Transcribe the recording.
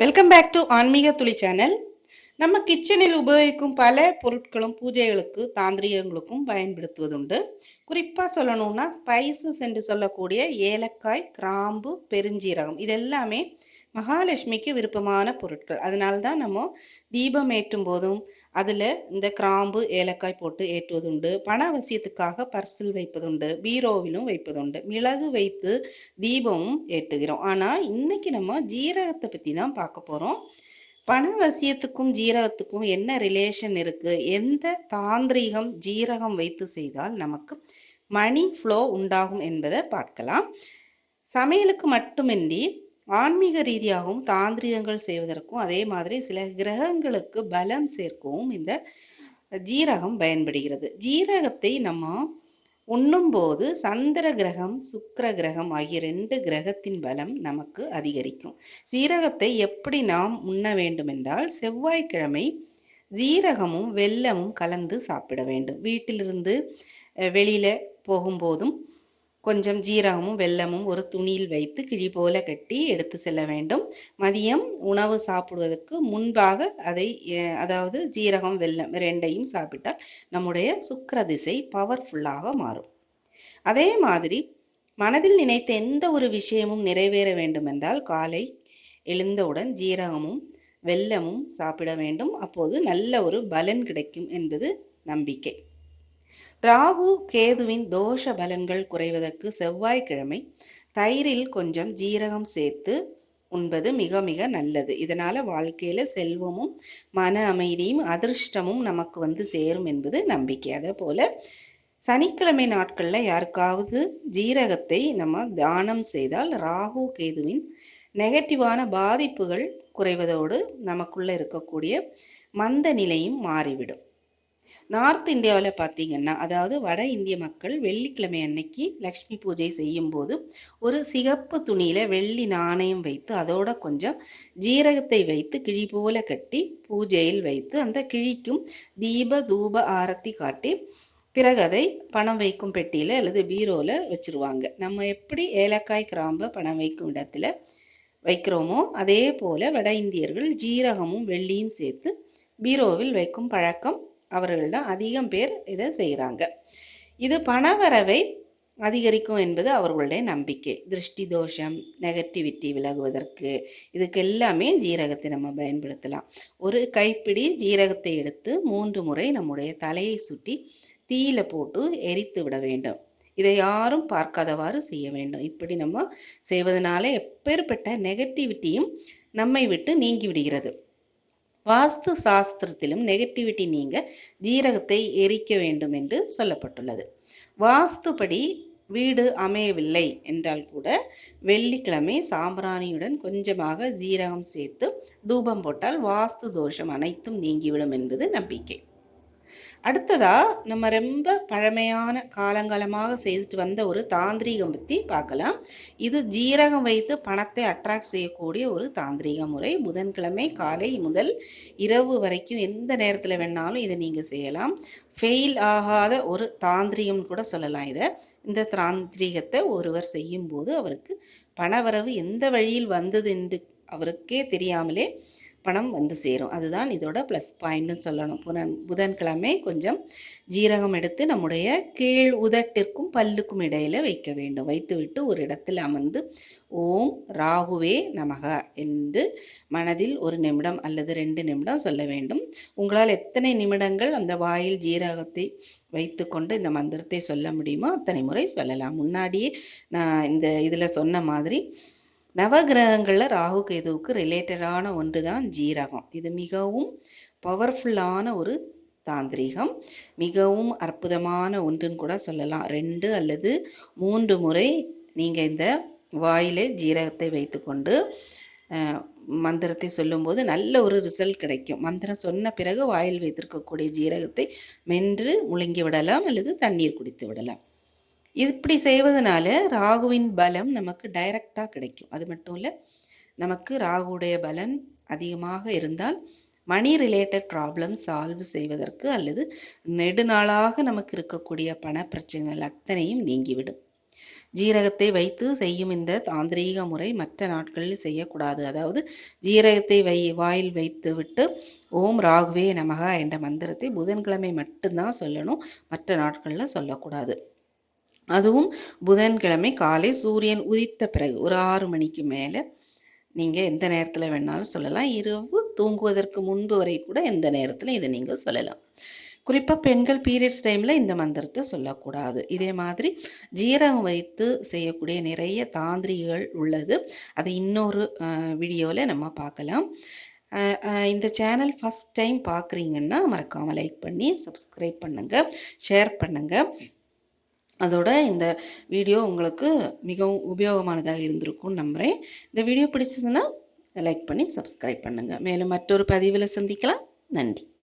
Welcome back to ஆன்மீக துளி channel நம்ம கிச்சனில் உபயோகிக்கும் பல பொருட்களும் பூஜைகளுக்கு தாந்திரிகங்களுக்கும் பயன்படுத்துவதுண்டு. குறிப்பாக சொல்லணும்னா ஸ்பைசஸ் என்று சொல்லக்கூடிய ஏலக்காய் கிராம்பு பெருஞ்சீரகம் இது எல்லாமே மகாலட்சுமிக்கு விருப்பமான பொருட்கள். அதனால தான் நம்ம தீபம் ஏற்றும் போதும் அதில் இந்த கிராம்பு ஏலக்காய் போட்டு ஏற்றுவதுண்டு. பண அவசியத்துக்காக பர்சில் வைப்பதுண்டு. பீரோவிலும் வைப்பதுண்டு. மிளகு வைத்து தீபமும் ஏற்றுகிறோம். ஆனால் இன்னைக்கு நம்ம ஜீரகத்தை பற்றி தான் பார்க்க போறோம். பணவசியத்துக்கும் ஜீரகத்துக்கும் என்ன ரிலேஷன் இருக்கு? எந்த தாந்திரீகம் ஜீரகம் வைத்து செய்தால் நமக்கு மணி ஃப்ளோ உண்டாகும் என்பதை பார்க்கலாம். சமையலுக்கு மட்டுமின்றி ஆன்மீக ரீதியாகவும் தாந்திரிகங்கள் செய்வதற்கும் அதே மாதிரி சில கிரகங்களுக்கு பலம் சேர்க்கவும் இந்த ஜீரகம் பயன்படுகிறது. ஜீரகத்தை நம்ம உண்ணும்போது சந்திர கிரகம் சுக்கர கிரகம் ஆகிய ரெண்டு கிரகத்தின் பலம் நமக்கு அதிகரிக்கும். சீரகத்தை எப்படி நாம் உண்ண வேண்டும் என்றால் செவ்வாய்க்கிழமை ஜீரகமும் வெல்லமும் கலந்து சாப்பிட வேண்டும். வீட்டிலிருந்து வெளியில போகும்போதும் கொஞ்சம் ஜீரகமும் வெல்லமும் ஒரு துணியில் வைத்து கிழி போல கட்டி எடுத்து செல்ல வேண்டும். மதியம் உணவு சாப்பிடுவதற்கு முன்பாக அதை அதாவது ஜீரகம் வெல்லம் ரெண்டையும் சாப்பிட்டால் நம்முடைய சுக்கிர திசை பவர்ஃபுல்லாக மாறும். அதே மாதிரி மனதில் நினைத்த எந்த ஒரு விஷயமும் நிறைவேற வேண்டும் என்றால் காலை எழுந்தவுடன் ஜீரகமும் வெல்லமும் சாப்பிட வேண்டும். அப்போது நல்ல ஒரு பலன் கிடைக்கும் என்பது நம்பிக்கை. ராகு கேதுவின் தோஷ பலன்கள் குறைவதற்கு செவ்வாய்க்கிழமை தயிரில் கொஞ்சம் ஜீரகம் சேர்த்து உண்பது மிக மிக நல்லது. இதனால வாழ்க்கையில செல்வமும் மன அமைதியும் அதிர்ஷ்டமும் நமக்கு வந்து சேரும் என்பது நம்பிக்கை. அதே போல சனிக்கிழமை நாட்கள்ல யாருக்காவது ஜீரகத்தை நம்ம தானம் செய்தால் ராகு கேதுவின் நெகட்டிவான பாதிப்புகள் குறைவதோடு நமக்குள்ள இருக்கக்கூடிய மந்த நிலையும் மாறிவிடும். நார்த் இந்தியாவில் பார்த்தீங்கன்னா அதாவது வட இந்திய மக்கள் வெள்ளிக்கிழமை அன்னைக்கு லக்ஷ்மி பூஜை செய்யும் போது ஒரு சிகப்பு துணியில வெள்ளி நாணயம் வைத்து அதோட கொஞ்சம் ஜீரகத்தை வைத்து கிழி போல கட்டி பூஜையில் வைத்து அந்த கிழிக்கும் தீப தூப ஆரத்தி காட்டி பிறகு அதை பணம் வைக்கும் பெட்டியில அல்லது பீரோல வச்சிருவாங்க. நம்ம எப்படி ஏலக்காய் கிராம்ப பணம் வைக்கும் இடத்துல வைக்கிறோமோ அதே போல வட இந்தியர்கள் ஜீரகமும் வெள்ளியும் சேர்த்து பீரோவில் வைக்கும் பழக்கம் அவர்களிடம் அதிகம் பேர் இதை செய்கிறாங்க இது பணவரவை அதிகரிக்கும் என்பது அவர்களுடைய நம்பிக்கை. திருஷ்டி தோஷம் நெகட்டிவிட்டி விலகுவதற்கு இதுக்கு எல்லாமே ஜீரகத்தை நம்ம பயன்படுத்தலாம். ஒரு கைப்பிடி ஜீரகத்தை எடுத்து மூன்று முறை நம்முடைய தலையை சுட்டி தீயில போட்டு எரித்து விட வேண்டும். இதை யாரும் பார்க்காதவாறு செய்ய வேண்டும். இப்படி நம்ம செய்வதனால எப்பேற்பட்ட நெகட்டிவிட்டியும் நம்மை விட்டு நீங்கி விடுகிறது. வாஸ்து சாஸ்திரத்திலும் நெகட்டிவிட்டி நீங்க ஜீரகத்தை எரிக்க வேண்டும் என்று சொல்லப்பட்டுள்ளது. வாஸ்துபடி வீடு அமையவில்லை என்றால் கூட வெள்ளிக்கிழமை சாம்பிராணியுடன் கொஞ்சமாக ஜீரகம் சேர்த்து தூபம் போட்டால் வாஸ்து தோஷம் அனைத்தும் நீங்கிவிடும் என்பது நம்பிக்கை. அடுத்ததா நம்ம ரொம்ப பழமையான காலங்காலமாக செய்துட்டு வந்த ஒரு தாந்திரீகம் பற்றி பார்க்கலாம். இது ஜீரகம் வைத்து பணத்தை அட்ராக்ட் செய்யக்கூடிய ஒரு தாந்திரீக முறை. புதன்கிழமை காலை முதல் இரவு வரைக்கும் எந்த நேரத்தில் வேணாலும் இதை நீங்கள் செய்யலாம். ஃபெயில் ஆகாத ஒரு தாந்திரிகம் கூட சொல்லலாம் இதை. இந்த தாந்திரீகத்தை ஒருவர் செய்யும் போது அவருக்கு பணவரவு எந்த வழியில் வந்தது என்று அவருக்கே தெரியாமலே பணம் வந்து சேரும். அதுதான் இதோட ப்ளஸ் பாயிண்ட்னு சொல்லணும். புதன் புதன்கிழமை கொஞ்சம் ஜீரகம் எடுத்து நம்முடைய கீழ் உதட்டிற்கும் பல்லுக்கும் இடையில வைக்க வேண்டும். வைத்துவிட்டு ஒரு இடத்தில் அமர்ந்து ஓம் ராகுவே நமக என்று மனதில் ஒரு நிமிடம் அல்லது ரெண்டு நிமிடம் சொல்ல வேண்டும். உங்களால் எத்தனை நிமிடங்கள் அந்த வாயில் ஜீரகத்தை வைத்துக்கொண்டு இந்த மந்திரத்தை சொல்ல முடியுமோ அத்தனை முறை சொல்லலாம். முன்னாடியே நான் இந்த இதில் சொன்ன மாதிரி நவகிரகங்களில் ராகு கேதுவுக்கு ரிலேட்டடான ஒன்று தான் ஜீரகம். இது மிகவும் பவர்ஃபுல்லான ஒரு தாந்திரீகம். மிகவும் அற்புதமான ஒன்றுன்னு கூட சொல்லலாம். ரெண்டு அல்லது மூன்று முறை நீங்கள் இந்த வாயிலே ஜீரகத்தை வைத்துக்கொண்டு மந்திரத்தை சொல்லும்போது நல்ல ஒரு ரிசல்ட் கிடைக்கும். மந்திரம் சொன்ன பிறகு வாயில் வைத்திருக்கக்கூடிய ஜீரகத்தை மென்று முழுங்கி விடலாம் அல்லது தண்ணீர் குடித்து விடலாம். இப்படி செய்வதனால ராகுவின் பலம் நமக்கு டைரக்டா கிடைக்கும். அது மட்டும் இல்ல நமக்கு ராகுடைய பலன் அதிகமாக இருந்தால் மணி ரிலேட்டட் ப்ராப்ளம் சால்வ் செய்வதற்கு அல்லது நெடுநாளாக நமக்கு இருக்கக்கூடிய பண பிரச்சனைகள் அத்தனையும் நீங்கிவிடும். ஜீரகத்தை வைத்து செய்யும் இந்த தாந்திரீக முறை மற்ற நாட்களில் செய்யக்கூடாது. அதாவது ஜீரகத்தை வை வாயில் வைத்து விட்டு ஓம் ராகுவே நமகா என்ற மந்திரத்தை புதன்கிழமை மட்டும்தான் சொல்லணும். மற்ற நாட்களில் சொல்லக்கூடாது. அதுவும் புதன்கிழமை காலை சூரியன் உதித்த பிறகு ஒரு ஆறு மணிக்கு மேலே. நீங்கள் எந்த நேரத்தில் வேணாலும் சொல்லலாம். இரவு தூங்குவதற்கு முன்பு வரை கூட எந்த நேரத்தில் இதை நீங்கள் சொல்லலாம். குறிப்பாக பெண்கள் பீரியட்ஸ் டைமில் இந்த மந்திரத்தை சொல்லக்கூடாது. இதே மாதிரி ஜீரகம் வைத்து செய்யக்கூடிய நிறைய தாந்திரிகள் உள்ளது. அதை இன்னொரு வீடியோவில் நம்ம பார்க்கலாம். இந்த சேனல் ஃபஸ்ட் டைம் பார்க்குறீங்கன்னா மறக்காமல் லைக் பண்ணி சப்ஸ்கிரைப் பண்ணுங்கள் ஷேர் பண்ணுங்கள் அதோட இந்த வீடியோ உங்களுக்கு மிகவும் உபயோகமானதாக இருந்திருக்கும்னு நம்புகிறேன் இந்த வீடியோ பிடிச்சதுன்னா லைக் பண்ணி சப்ஸ்கிரைப் பண்ணுங்கள் மேலும் மற்றொரு பதிவில் சந்திக்கலாம். நன்றி.